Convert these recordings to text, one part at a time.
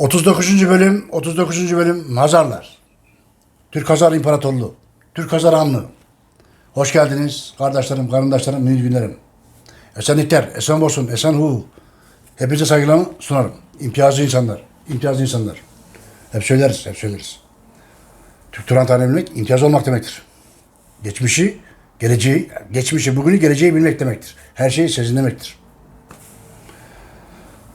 39. bölüm 39. bölüm Hazarlar. Türk Hazar İmparatorluğu. Türk Hazar Hanlığı. Hoş geldiniz kardeşlerim, karındaşlarım, mühür günlerim. Esenlikler, esen olsun, esen hu. Hepinize saygılarımı sunarım. İmtiyazlı insanlar, imtiyazlı insanlar. Hep söyleriz, hep söyleriz. Türk Turan bilmek imtiyaz olmak demektir. Geçmişi, geleceği, geçmişi, bugünü, geleceği bilmek demektir. Her şeyi sezinlemektir.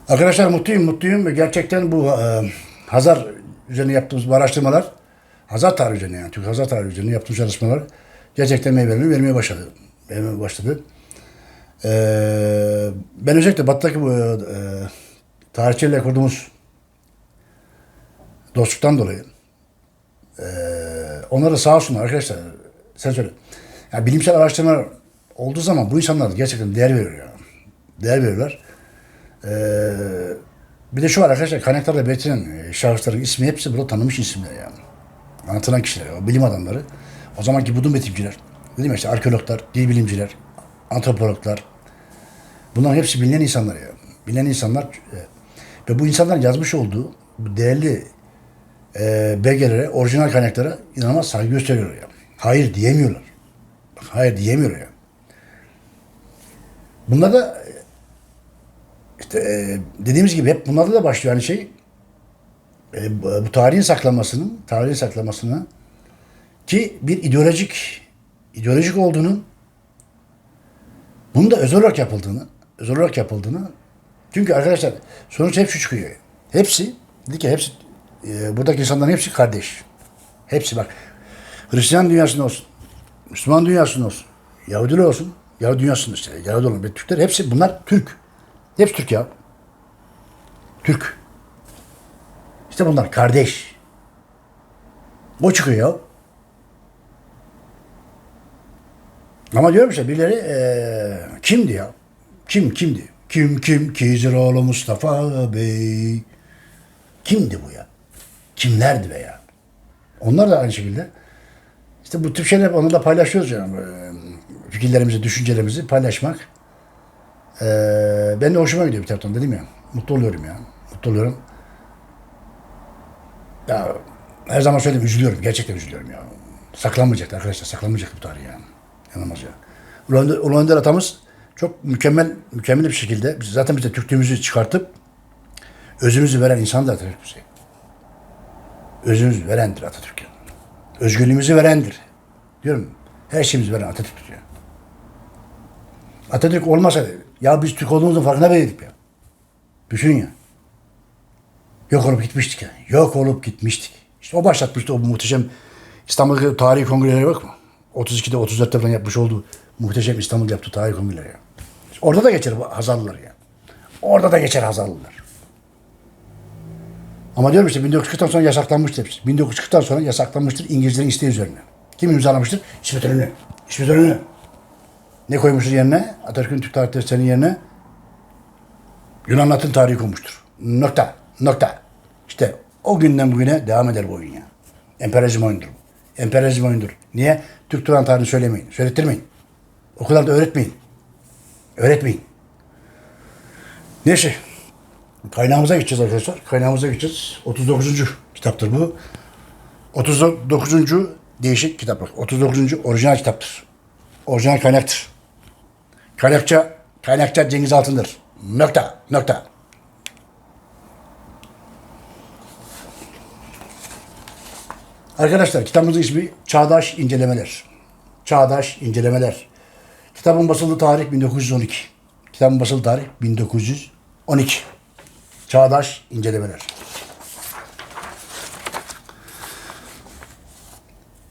Arkadaşlar mutluyum, mutluyum gerçekten bu e, Hazar üzerine yaptığımız bu araştırmalar, Hazar tarihi üzerine yani Türk Hazar tarihi üzerine yaptığımız çalışmalar gerçekten meyvelerini vermeye başladı. Vermeye başladı. E, ben özellikle Batı'daki bu e, tarihçilerle kurduğumuz dostluktan dolayı e, onlara sağ olsunlar arkadaşlar. Sen söyle. Yani bilimsel araştırmalar olduğu zaman bu insanlar gerçekten değer veriyor ya. Değer veriyorlar. Ee, bir de şu var arkadaşlar kaynaklarda belirtilen e, şahısların ismi hepsi burada tanınmış isimler yani. Anlatılan kişiler, o bilim adamları. O zamanki budun betimciler. Dedim ya işte arkeologlar, dil bilimciler, antropologlar. Bunların hepsi bilinen insanlar ya. Bilinen insanlar e, ve bu insanların yazmış olduğu bu değerli e, belgelere, orijinal kaynaklara inanılmaz saygı gösteriyorlar ya. Hayır diyemiyorlar. Hayır diyemiyorlar ya. Bunlar da işte e, dediğimiz gibi hep bunlarda da başlıyor hani şey e, bu, tarihin saklamasının tarihin saklamasını ki bir ideolojik ideolojik olduğunu bunun da özel olarak yapıldığını özel olarak yapıldığını çünkü arkadaşlar sonuç hep şu çıkıyor. Hepsi dedi ki hepsi e, buradaki insanların hepsi kardeş. Hepsi bak Hristiyan dünyasında olsun. Müslüman dünyasında olsun. Yahudiler olsun. Yahudi dünyasında işte. Yahudi olan Türkler hepsi bunlar Türk. Hepsi Türk ya. Türk. İşte bunlar kardeş. O çıkıyor ya. Ama diyorum işte birileri eee, kimdi ya? Kim kimdi? Kim kim? Kiziroğlu Mustafa Bey. Kimdi bu ya? Kimlerdi be ya? Onlar da aynı şekilde. İşte bu tip şeyler onlarla paylaşıyoruz. Eee, Fikirlerimizi, düşüncelerimizi paylaşmak. Ee, ben de hoşuma gidiyor bir taraftan dedim ya. Mutlu oluyorum ya. Mutlu oluyorum. Ya her zaman söyledim üzülüyorum. Gerçekten üzülüyorum ya. Saklanmayacak arkadaşlar. Saklanmayacak bu tarih yani. Yanılmaz ya. Ulu Önder, atamız çok mükemmel mükemmel bir şekilde biz, zaten biz de Türklüğümüzü çıkartıp özümüzü veren insan da Atatürk bize. Özümüzü verendir Atatürk. ya. Özgürlüğümüzü verendir. Diyorum. Her şeyimizi veren Atatürk ya. Atatürk olmasa ya biz Türk olduğumuzun farkına değildik ya. Düşün ya. Yok olup gitmiştik ya. Yok olup gitmiştik. İşte o başlatmıştı o muhteşem İstanbul Tarihi Kongreleri bak mı? 32'de 34'te falan yapmış olduğu muhteşem İstanbul yaptığı tarihi kongreleri ya. İşte orada da geçer Hazarlılar ya. Orada da geçer Hazarlılar. Ama diyorum işte 1940'tan sonra yasaklanmıştır hepsi. 1940'tan sonra yasaklanmıştır İngilizlerin isteği üzerine. Kim imzalamıştır? İsmet İnönü. İsmet İnönü. Ne koymuştur yerine? Atatürk'ün Türk tarih derslerinin yerine Yunan Latin tarihi koymuştur. Nokta. Nokta. İşte o günden bugüne devam eder bu oyun ya. Emperyalizm oyundur. bu. Emperyalizm oyundur. Niye? Türk Turan tarihini söylemeyin. Söylettirmeyin. Okullarda öğretmeyin. Öğretmeyin. Neyse. Kaynağımıza geçeceğiz arkadaşlar. Kaynağımıza geçeceğiz. 39. kitaptır bu. 39. değişik kitaplar. 39. orijinal kitaptır. Orijinal kaynaktır. Kaynakça, kaynakça Cengiz Altın'dır. Nokta, nokta. Arkadaşlar kitabımızın ismi Çağdaş İncelemeler. Çağdaş İncelemeler. Kitabın basıldığı tarih 1912. Kitabın basıldığı tarih 1912. Çağdaş İncelemeler.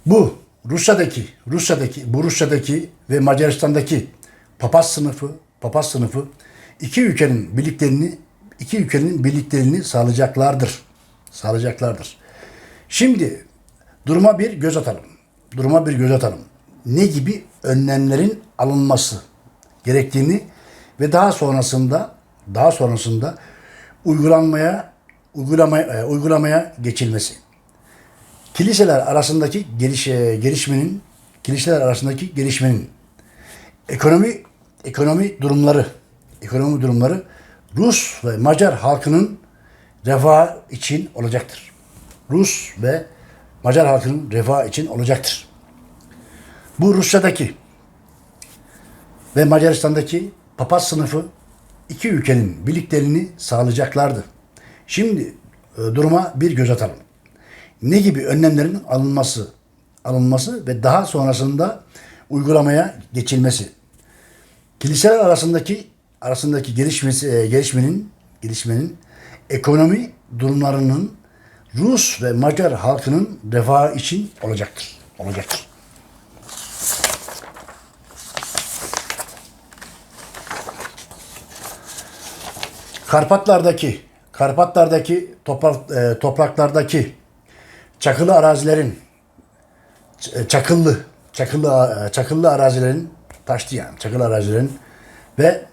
Bu Rusya'daki, Rusya'daki, bu Rusya'daki ve Macaristan'daki papaz sınıfı, papaz sınıfı iki ülkenin birliklerini, iki ülkenin birliklerini sağlayacaklardır. Sağlayacaklardır. Şimdi duruma bir göz atalım. Duruma bir göz atalım. Ne gibi önlemlerin alınması gerektiğini ve daha sonrasında daha sonrasında uygulanmaya uygulamaya e, uygulamaya geçilmesi kiliseler arasındaki geliş, e, gelişmenin kiliseler arasındaki gelişmenin ekonomi ekonomi durumları ekonomi durumları Rus ve Macar halkının refah için olacaktır. Rus ve Macar halkının refah için olacaktır. Bu Rusya'daki ve Macaristan'daki papaz sınıfı iki ülkenin birlikteliğini sağlayacaklardı. Şimdi e, duruma bir göz atalım. Ne gibi önlemlerin alınması, alınması ve daha sonrasında uygulamaya geçilmesi. Kiliseler arasındaki arasındaki gelişmesi, e, gelişmenin gelişmenin ekonomi durumlarının Rus ve Macar halkının refahı için olacaktır. Olacaktır. Karpatlardaki Karpatlardaki toprak, e, topraklardaki çakılı arazilerin ç- çakıllı çakıllı e, çakıllı arazilerin taştı yani çakıllı arazilerin ve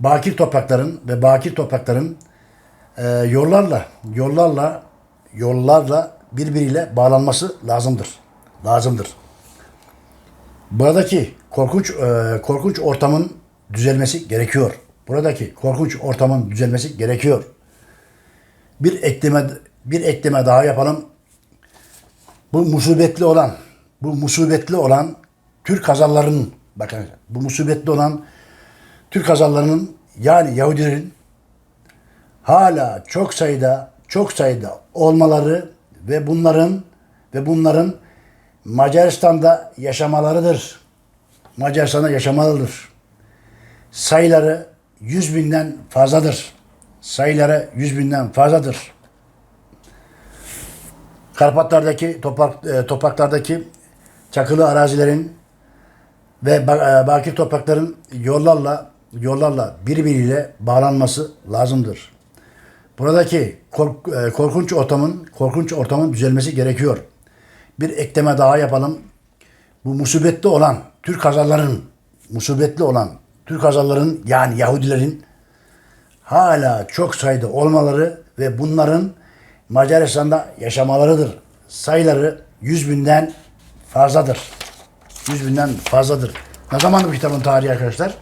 bakir toprakların ve bakir toprakların e, yollarla yollarla yollarla birbiriyle bağlanması lazımdır. Lazımdır. Buradaki korkunç e, korkunç ortamın düzelmesi gerekiyor. Buradaki korkunç ortamın düzelmesi gerekiyor. Bir ekleme bir ekleme daha yapalım. Bu musibetli olan bu musibetli olan Türk Hazarlarının bakın bu musibetli olan Türk Hazarlarının yani Yahudilerin hala çok sayıda çok sayıda olmaları ve bunların ve bunların Macaristan'da yaşamalarıdır. Macaristan'da yaşamalıdır. Sayıları yüz binden fazladır. Sayıları yüz binden fazladır. Karpatlardaki toprak, e, topraklardaki çakılı arazilerin ve e, bakir toprakların yollarla yollarla birbiriyle bağlanması lazımdır. Buradaki kork- e, korkunç ortamın korkunç ortamın düzelmesi gerekiyor. Bir ekleme daha yapalım. Bu musibetli olan Türk Hazarların musibetli olan Türk Hazarların yani Yahudilerin hala çok sayıda olmaları ve bunların Macaristan'da yaşamalarıdır. Sayıları yüz binden fazladır. Yüz binden fazladır. Ne zaman bu kitabın tarihi arkadaşlar?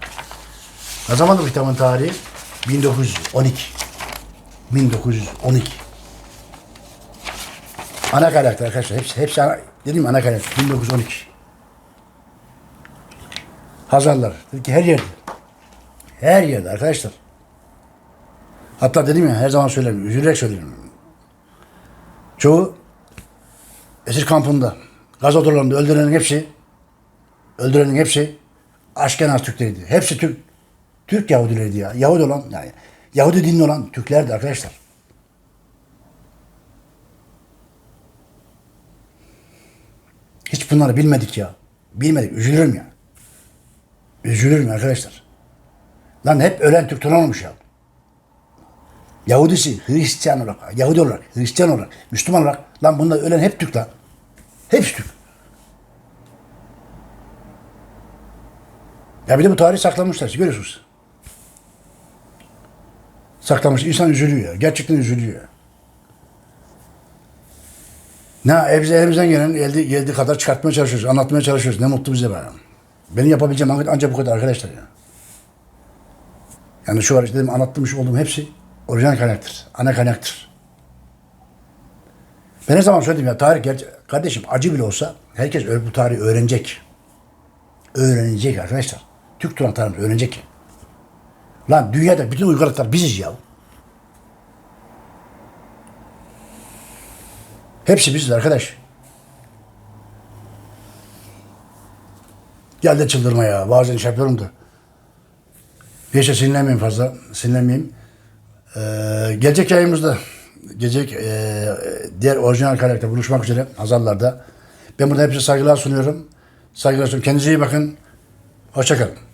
Ne zaman bu kitabın tarihi? 1912. 1912. Ana kaynaklar arkadaşlar. Hepsi, hepsi ana, dedim ana kaynak. 1912. Hazarlar. Türkiye her yerde. Her yerde arkadaşlar. Hatta dedim ya her zaman söylerim. Üzülerek söylüyorum. Çoğu esir kampında, gaz odalarında öldürülenin hepsi öldürenin hepsi Aşkenaz Türkleriydi. Hepsi Türk Türk Yahudileriydi ya. Yahudi olan yani Yahudi dinli olan Türklerdi arkadaşlar. Hiç bunları bilmedik ya. Bilmedik. Üzülürüm ya. Üzülürüm arkadaşlar. Lan hep ölen Türkler olmuş ya. Yahudisi, Hristiyan olarak, Yahudi olarak, Hristiyan olarak, Müslüman olarak lan bunlar ölen hep Türk lan. Hepsi Türk. Ya bir de bu tarihi saklamışlar. siz Görüyorsunuz. Saklamış. İnsan üzülüyor. Gerçekten üzülüyor. Ne elimizden gelen geldiği, geldiği kadar çıkartmaya çalışıyoruz. Anlatmaya çalışıyoruz. Ne mutlu bize be. Benim yapabileceğim ancak bu kadar arkadaşlar ya. Yani şu var işte dedim anlattığım olduğum hepsi orijinal kaynaktır. Ana kaynaktır. Ben ne zaman söyledim ya tarih gerçi kardeşim acı bile olsa herkes bu tarihi öğrenecek. Öğrenecek arkadaşlar. Türk Turan tarihini öğrenecek. Lan dünyada bütün uygarlıklar biziz ya. Hepsi biziz arkadaş. Gel de çıldırma ya. Bazen şey yapıyorum da. Neyse sinirlenmeyeyim fazla. Sinirlenmeyeyim. Ee, gelecek yayımızda gelecek e, diğer orijinal kaynakta buluşmak üzere Hazarlar'da. Ben burada hepsi saygılar sunuyorum. Saygılar sunuyorum. Kendinize iyi bakın. Hoşçakalın.